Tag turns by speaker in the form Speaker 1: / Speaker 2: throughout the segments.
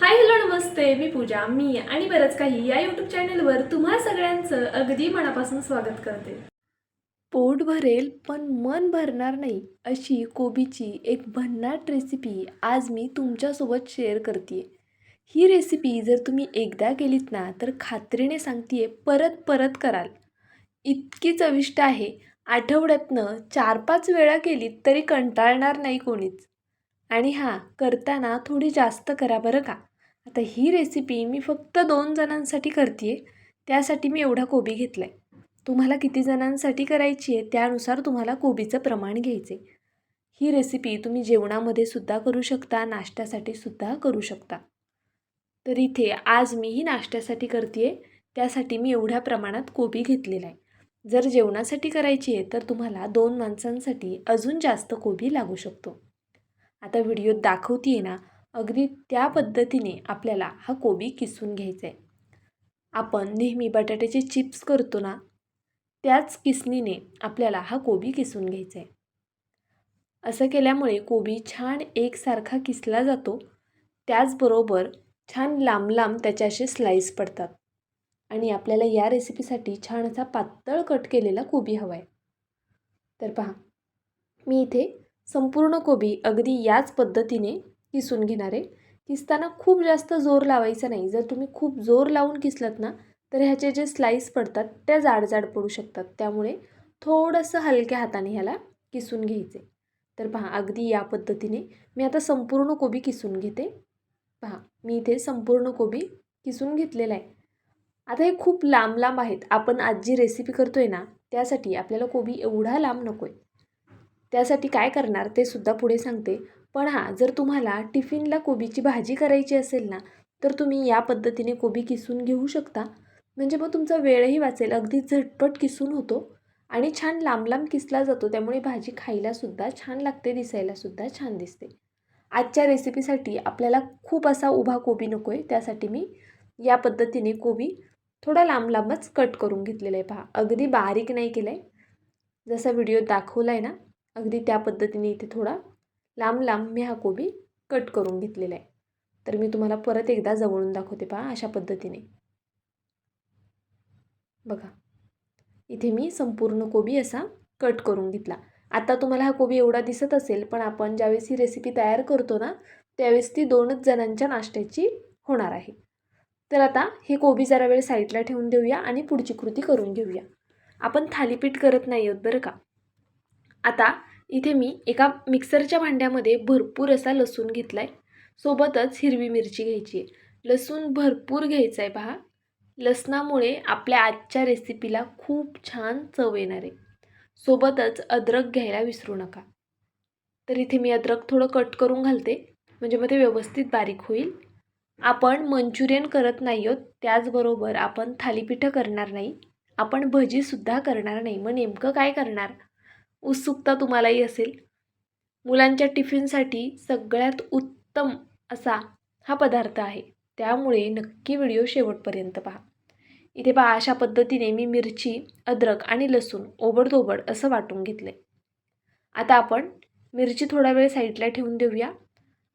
Speaker 1: Hi hello नमस्ते. मी पूजा मी आणि बरंच काही या यूट्यूब चॅनलवर तुम्हा सगळ्यांचं अगदी मनापासून स्वागत करते. पोट भरेल पण मन भरणार नाही अशी कोबीची एक भन्नाट रेसिपी आज मी तुमच्यासोबत शेअर करते ही रेसिपी जर तुम्ही एकदा केलीत ना तर खात्रीने सांगते परत परत कराल. इतकी चविष्ट आहे. आठवड्यातनं चार पाच वेळा केलीत तरी कंटाळणार नाही कोणीच. आणि हां करताना थोडी जास्त करा बरं का? आता ही रेसिपी मी फक्त दोन जणांसाठी करते आहे त्यासाठी मी एवढा कोबी घेतला आहे तुम्हाला किती जणांसाठी करायची आहे त्यानुसार तुम्हाला कोबीचं प्रमाण घ्यायचे ही रेसिपी तुम्ही जेवणामध्ये सुद्धा करू शकता नाश्त्यासाठी सुद्धा करू शकता. तर इथे आज मी ही नाश्त्यासाठी करते आहे त्यासाठी मी एवढ्या प्रमाणात कोबी घेतलेला आहे जर जेवणासाठी करायची आहे तर तुम्हाला दोन माणसांसाठी अजून जास्त कोबी लागू शकतो. आता व्हिडिओत दाखवते आहे ना अगदी त्या पद्धतीने आपल्याला हा कोबी किसून घ्यायचा आहे आपण नेहमी बटाट्याचे चिप्स करतो ना त्याच किसणीने आपल्याला हा कोबी किसून घ्यायचा आहे असं केल्यामुळे कोबी छान एकसारखा किसला जातो त्याचबरोबर छान लांब लांब त्याचे असे स्लाईस पडतात आणि आपल्याला या रेसिपीसाठी छान असा पातळ कट केलेला कोबी हवा आहे तर पहा मी इथे संपूर्ण कोबी अगदी याच पद्धतीने किसून घेणार आहे. किसताना खूप जास्त जोर लावायचा नाही. जर तुम्ही खूप जोर लावून किसलत ना तर ह्याचे जे स्लाईस पडतात त्या जाडजाड पडू शकतात. त्यामुळे थोडंसं हलक्या हाताने ह्याला किसून घ्यायचे. तर पहा अगदी या पद्धतीने मी आता संपूर्ण कोबी किसून घेते. पहा मी इथे संपूर्ण कोबी किसून घेतलेला आहे. आता हे खूप लांब लांब आहेत. आपण आज जी रेसिपी करतो आहे ना त्यासाठी आपल्याला कोबी एवढा लांब नको आहे त्यासाठी काय करणार ते सुद्धा पुढे सांगते. पण हां जर तुम्हाला टिफिनला कोबीची भाजी करायची असेल ना तर तुम्ही या पद्धतीने कोबी किसून घेऊ शकता. म्हणजे मग तुमचा वेळही वाचेल. अगदी झटपट किसून होतो आणि छान लांब लांब किसला जातो. त्यामुळे भाजी खायलासुद्धा छान लागते दिसायलासुद्धा छान दिसते. आजच्या रेसिपीसाठी आपल्याला खूप असा उभा कोबी नको आहे त्यासाठी मी या पद्धतीने कोबी थोडा लांब लांबच कट करून घेतलेला आहे पहा. अगदी बारीक नाही केलं आहे जसा व्हिडिओ दाखवला आहे ना अगदी त्या पद्धतीने इथे थोडा लांब लांब मी हा कोबी कट करून घेतलेला आहे. तर मी तुम्हाला परत एकदा जवळून दाखवते पहा अशा पद्धतीने. बघा. इथे मी संपूर्ण कोबी असा कट करून घेतला. आता तुम्हाला हा कोबी एवढा दिसत असेल पण आपण ज्यावेळेस ही रेसिपी तयार करतो ना त्यावेळेस ती दोनच जणांच्या नाश्त्याची होणार आहे. तर आता हे कोबी जरा वेळ साईडला ठेवून देऊया आणि पुढची कृती करून घेऊया. आपण थालीपीठ करत नाही आहोत बरं का? आता इथे मी एका मिक्सरच्या भांड्यामध्ये भरपूर असा लसूण घेतला आहे सोबतच हिरवी मिरची घ्यायची आहे. लसूण भरपूर घ्यायचा आहे पहा. लसणामुळे आपल्या आजच्या रेसिपीला खूप छान चव येणार आहे. सोबतच अद्रक घ्यायला विसरू नका. तर इथे मी अद्रक थोडं कट करून घालते. म्हणजे मग ते व्यवस्थित बारीक होईल. आपण मंचुरियन करत नाही आहोत त्याचबरोबर आपण थालीपीठं करणार नाही. आपण भजीसुद्धा करणार नाही. मग नेमकं काय करणार? उत्सुकता तुम्हालाही असेल. मुलांच्या टिफिनसाठी सगळ्यात उत्तम असा हा पदार्थ आहे. त्यामुळे नक्की व्हिडिओ शेवटपर्यंत पहा. इथे पहा अशा पद्धतीने मी मिरची अद्रक आणि लसूण ओबडधोबड असं वाटून घेतलं आहे आता आपण मिरची थोडा वेळ साईडला ठेवून देऊया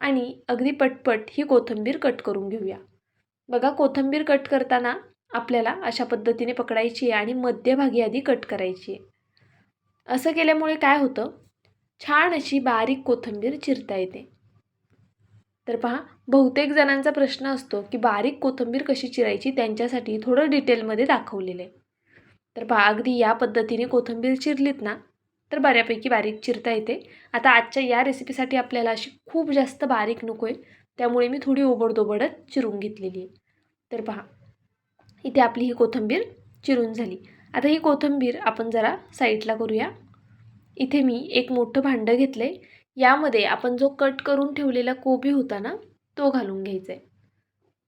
Speaker 1: आणि अगदी पटपट ही कोथिंबीर कट करून घेऊया. बघा कोथिंबीर कट करताना आपल्याला अशा पद्धतीने पकडायची आहे आणि मध्यभागी आधी कट करायची आहे. असं केल्यामुळे काय होतं? छान अशी बारीक कोथिंबीर चिरता येते. तर पहा बहुतेक जणांचा प्रश्न असतो की बारीक कोथिंबीर कशी चिरायची त्यांच्यासाठी थोडं डिटेलमध्ये दाखवलेलं आहे. तर पहा अगदी या पद्धतीने कोथिंबीर चिरलीत ना तर बऱ्यापैकी बारीक चिरता येते. आता आजच्या या रेसिपीसाठी आपल्याला अशी खूप जास्त बारीक नको आहे त्यामुळे मी थोडी ओबडदोबडच चिरून घेतलेली आहे. तर पहा इथे आपली ही कोथिंबीर चिरून झाली. आता ही कोथिंबीर आपण जरा साईडला करूया. इथे मी एक मोठं भांडं घेतलं आहे यामध्ये आपण जो कट करून ठेवलेला कोबी होता ना तो घालून घ्यायचा आहे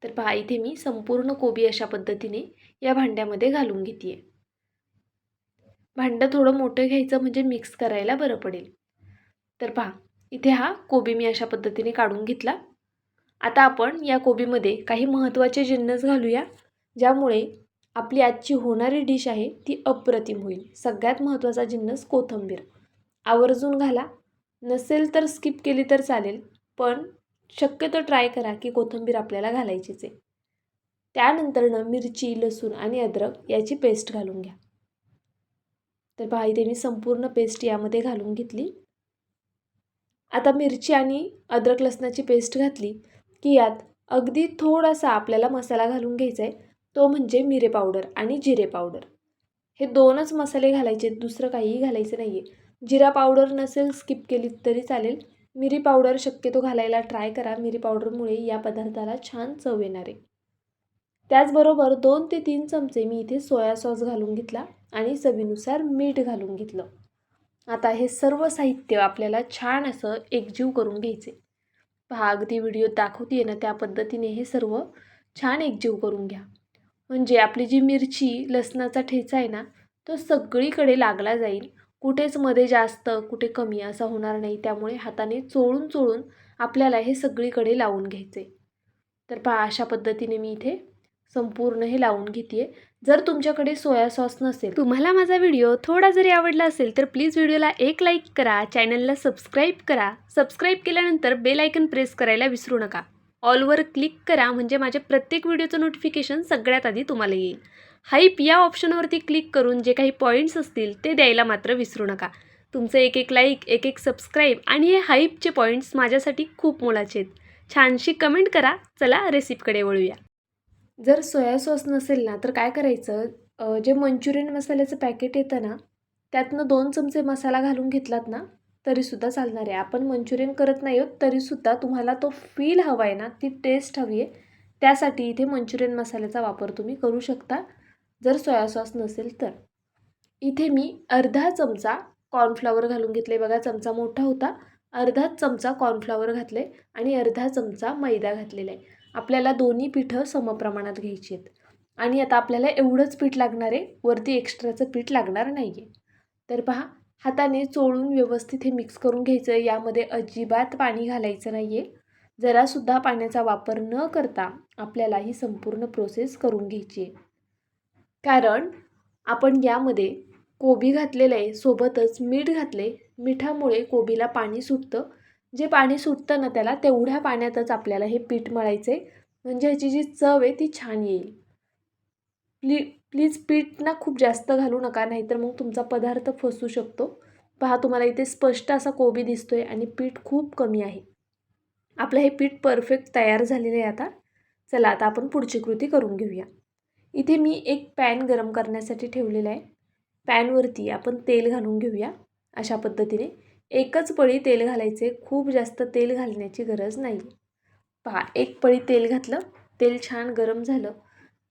Speaker 1: तर पहा इथे मी संपूर्ण कोबी अशा पद्धतीने या भांड्यामध्ये घालून घेते आहे भांडं थोडं मोठं घ्यायचं म्हणजे मिक्स करायला बरं पडेल. तर पहा इथे हा कोबी मी अशा पद्धतीने काढून घेतला. आता आपण या कोबीमध्ये काही महत्त्वाचे जिन्नस घालूया ज्यामुळे आपली आजची होणारी डिश आहे ती अप्रतिम होईल. सगळ्यात महत्त्वाचा जिन्नस कोथंबीर. आवर्जून घाला. नसेल तर स्किप केली तर चालेल पण शक्यतो ट्राय करा की कोथिंबीर आपल्याला घालायचीच आहे. त्यानंतरनं मिरची लसूण आणि अद्रक याची पेस्ट घालून घ्या. तर पहा इथे मी संपूर्ण पेस्ट यामध्ये घालून घेतली. आता मिरची आणि अद्रक लसणाची पेस्ट घातली की यात अगदी थोडासा आपल्याला मसाला घालून घ्यायचा आहे. तो म्हणजे मिरे पावडर आणि जिरे पावडर. हे दोनच मसाले घालायचे दुसरं काहीही घालायचं नाही आहे जिरा पावडर नसेल स्किप केली तरी चालेल. मिरी पावडर शक्यतो घालायला ट्राय करा. मिरी पावडरमुळे या पदार्थाला छान चव येणार आहे. त्याचबरोबर दोन ते तीन चमचे मी इथे सोया सॉस घालून घेतला आणि चवीनुसार मीठ घालून घेतलं. आता हे सर्व साहित्य आपल्याला छान असं एकजीव करून घ्यायचे. पहा अगदी व्हिडिओ दाखवते ना त्या पद्धतीने हे सर्व छान एकजीव करून घ्या. म्हणजे आपली जी मिरची लसणाचा ठेचा आहे ना तो सगळीकडे लागला जाईल. कुठेच मध्ये जास्त कुठे कमी असा होणार नाही. त्यामुळे हाताने चोळून चोळून आपल्याला हे सगळीकडे लावून घ्यायचे. तर पहा अशा पद्धतीने मी इथे संपूर्ण हे लावून घेते जर तुमच्याकडे सोया सॉस नसेल तुम्हाला माझा व्हिडिओ थोडा जरी आवडला असेल तर प्लीज व्हिडिओला एक लाईक करा चॅनलला सबस्क्राईब करा. सबस्क्राईब केल्यानंतर बेल आयकन प्रेस करायला विसरू नका. ऑलवर क्लिक करा म्हणजे माझ्या प्रत्येक व्हिडिओचं नोटिफिकेशन सगळ्यात आधी तुम्हाला येईल. हाईप या ऑप्शनवरती क्लिक करून जे काही पॉईंट्स असतील ते द्यायला मात्र विसरू नका. तुमचं एक एक लाईक एक एक सबस्क्राईब आणि हे हाईपचे पॉईंट्स माझ्यासाठी खूप मोलाचे आहेत. छानशी कमेंट करा. चला रेसिपीकडे वळूया. जर सोया सॉस नसेल ना तर काय करायचं? जे मंचुरियन मसाल्याचं पॅकेट येतं ना त्यातनं दोन चमचे मसाला घालून घेतलात ना तरीसुद्धा चालणार आहे. आपण मंचुरियन करत नाही आहोत तरीसुद्धा तुम्हाला तो फील हवा आहे ना ती टेस्ट हवी आहे. त्यासाठी इथे मंचुरियन मसाल्याचा वापर तुम्ही करू शकता. जर सोया सॉस नसेल तर. इथे मी अर्धा चमचा कॉर्नफ्लॉवर घालून घेतले बघा चमचा मोठा होता. अर्धा चमचा कॉर्नफ्लॉवर घातले आणि अर्धा चमचा मैदा घातलेला आहे. आपल्याला दोन्ही पिठं समप्रमाणात घ्यायची आहेत. आणि आता आपल्याला एवढंच पीठ लागणार आहे वरती एक्स्ट्राचं पीठ लागणार नाही आहे तर पहा हाताने चोळून व्यवस्थित हे मिक्स करून घ्यायचं. यामध्ये अजिबात पाणी घालायचं नाही आहे जरासुद्धा पाण्याचा वापर न करता आपल्याला ही संपूर्ण प्रोसेस करून घ्यायची आहे. कारण आपण यामध्ये कोबी घातलेलं आहे. सोबतच मीठ घातले मिठामुळे कोबीला पाणी सुटतं. जे पाणी सुटतं ना त्याला तेवढ्या पाण्यातच आपल्याला हे पीठ मळायचं आहे म्हणजे ह्याची जी चव आहे ती छान येईल. प्ली प्लीज पीठ ना खूप जास्त घालू नका नाहीतर मग तुमचा पदार्थ फसू शकतो. पहा तुम्हाला इथे स्पष्ट असा कोबी दिसतोय आणि पीठ खूप कमी आहे. आपलं हे पीठ परफेक्ट तयार झालेलं आहे आता. चला आता आपण पुढची कृती करून घेऊया. इथे मी एक पॅन गरम करण्यासाठी ठेवलेला आहे. पॅनवरती आपण तेल घालून घेऊया अशा पद्धतीने. एकच पळी तेल घालायचे खूप जास्त तेल घालण्याची गरज नाही. पहा एक पळी तेल घातलं तेल छान गरम झालं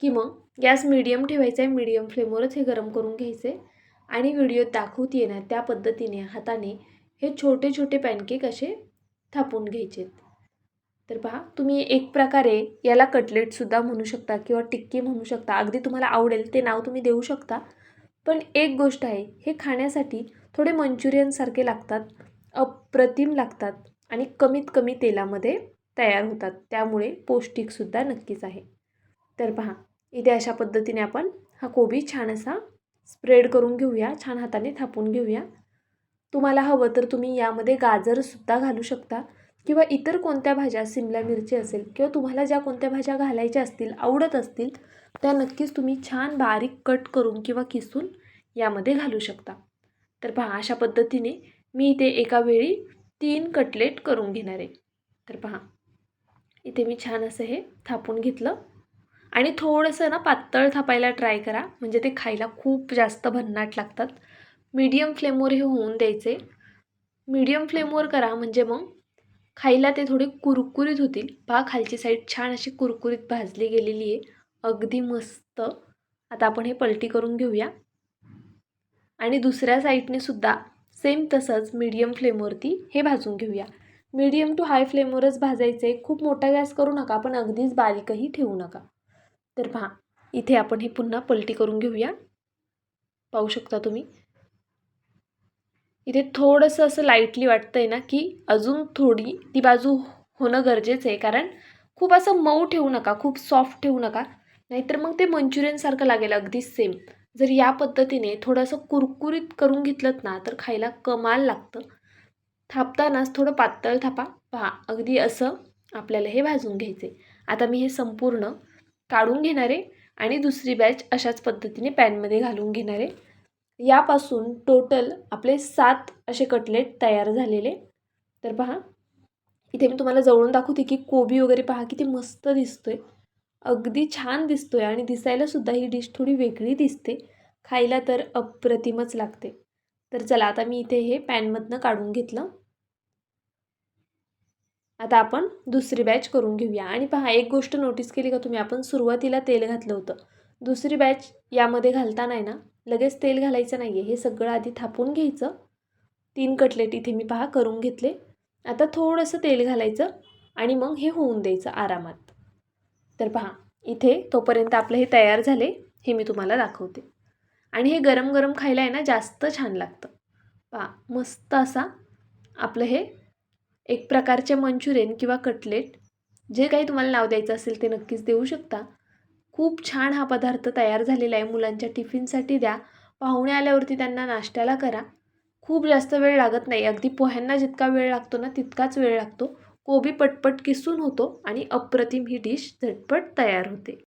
Speaker 1: की मग गॅस मिडियम ठेवायचा आहे मिडियम फ्लेमवरच हे गरम करून घ्यायचे आणि व्हिडिओ दाखवत येणार त्या पद्धतीने हाताने हे छोटे छोटे पॅनकेक असे थापून घ्यायचे तर पहा तुम्ही एक प्रकारे याला कटलेटसुद्धा म्हणू शकता किंवा टिक्की म्हणू शकता. अगदी तुम्हाला आवडेल ते नाव तुम्ही देऊ शकता. पण एक गोष्ट आहे हे खाण्यासाठी थोडे मंचुरियनसारखे लागतात अप्रतिम लागतात आणि कमीत कमी तेलामध्ये तयार होतात. त्यामुळे पौष्टिकसुद्धा नक्कीच आहे. तर पहा इथे अशा पद्धतीने आपण हा कोबी छान असा स्प्रेड करून घेऊया छान हाताने थापून घेऊया. तुम्हाला हवं तर तुम्ही यामध्ये गाजरसुद्धा घालू शकता किंवा इतर कोणत्या भाज्या सिमला मिरची असेल किंवा तुम्हाला ज्या कोणत्या भाज्या घालायच्या असतील आवडत असतील त्या नक्कीच तुम्ही छान बारीक कट करून किंवा किसून यामध्ये घालू शकता. तर पहा अशा पद्धतीने मी इथे एका वेळी तीन कटलेट करून घेणार आहे. तर पहा इथे मी छान असं हे थापून घेतलं. आणि थोडंसं ना पातळ थापायला ट्राय करा. म्हणजे ते खायला खूप जास्त भन्नाट लागतात. मीडियम फ्लेमवर हे होऊन द्यायचे. मीडियम फ्लेमवर करा म्हणजे मग खायला ते थोडे कुरकुरीत होतील. पहा खालची साईड छान अशी कुरकुरीत भाजली गेलेली आहे. अगदी मस्त. आता आपण हे पलटी करून घेऊया. आणि दुसऱ्या साईडने सुद्धा सेम तसंच मीडियम फ्लेमवरती हे भाजून घेऊया. मीडियम टू हाय फ्लेमवरच भाजायचे खूप मोठा गॅस करू नका पण अगदीच बारीकही ठेवू नका. तर पहा इथे आपण हे पुन्हा पलटी करून घेऊया. पाहू शकता तुम्ही? इथे थोडंसं असं लाईटली वाटतं आहे ना की अजून थोडी ती बाजू होणं गरजेचं आहे. कारण खूप असं मऊ ठेवू नका खूप सॉफ्ट ठेवू नका. नाहीतर मग ते मंचुरियनसारखं लागेल अगदी सेम जर या पद्धतीने थोडंसं कुरकुरीत करून घेतलं ना तर खायला कमाल लागतं. थापतानाच थोडं पातळ थापा. पहा अगदी असं आपल्याला हे भाजून घ्यायचे आता मी हे संपूर्ण काढून घेणार आहे आणि दुसरी बॅच अशाच पद्धतीने पॅनमध्ये घालून घेणार. आहे यापासून टोटल आपले सात असे कटलेट तयार झालेले. तर पहा इथे मी तुम्हाला जवळून दाखवते की कोबी वगैरे पहा किती मस्त दिसतोय. अगदी छान दिसतोय आणि दिसायला सुद्धा ही डिश थोडी वेगळी दिसते. खायला तर अप्रतिमच लागते. तर चला आता मी इथे हे पॅनमधनं काढून घेतलं. आता आपण दुसरी बॅच करून घेऊया. आणि पहा एक गोष्ट नोटीस केली का तुम्ही? आपण सुरुवातीला तेल घातलं होतं. दुसरी बॅच यामध्ये घालताना आहे ना लगेच तेल घालायचं नाही आहे हे सगळं आधी थापून घ्यायचं. तीन कटलेट इथे मी पहा करून घेतले. आता थोडंसं तेल घालायचं आणि मग हे होऊन द्यायचं आरामात. तर पहा इथे तोपर्यंत आपलं हे तयार झाले हे मी तुम्हाला दाखवते. आणि हे गरम गरम खायला आहे ना जास्त छान लागतं. पहा मस्त असा आपलं हे एक प्रकारचे मंचुरियन किंवा कटलेट जे काही तुम्हाला नाव द्यायचं असेल ते नक्कीच देऊ शकता. खूप छान हा पदार्थ तयार झालेला आहे मुलांच्या टिफिनसाठी द्या. पाहुणे आल्यावरती त्यांना नाश्त्याला करा. खूप जास्त वेळ लागत नाही. अगदी पोह्यांना जितका वेळ लागतो ना तितकाच वेळ लागतो. कोबी पटपट किसून होतो आणि अप्रतिम ही डिश झटपट तयार होते.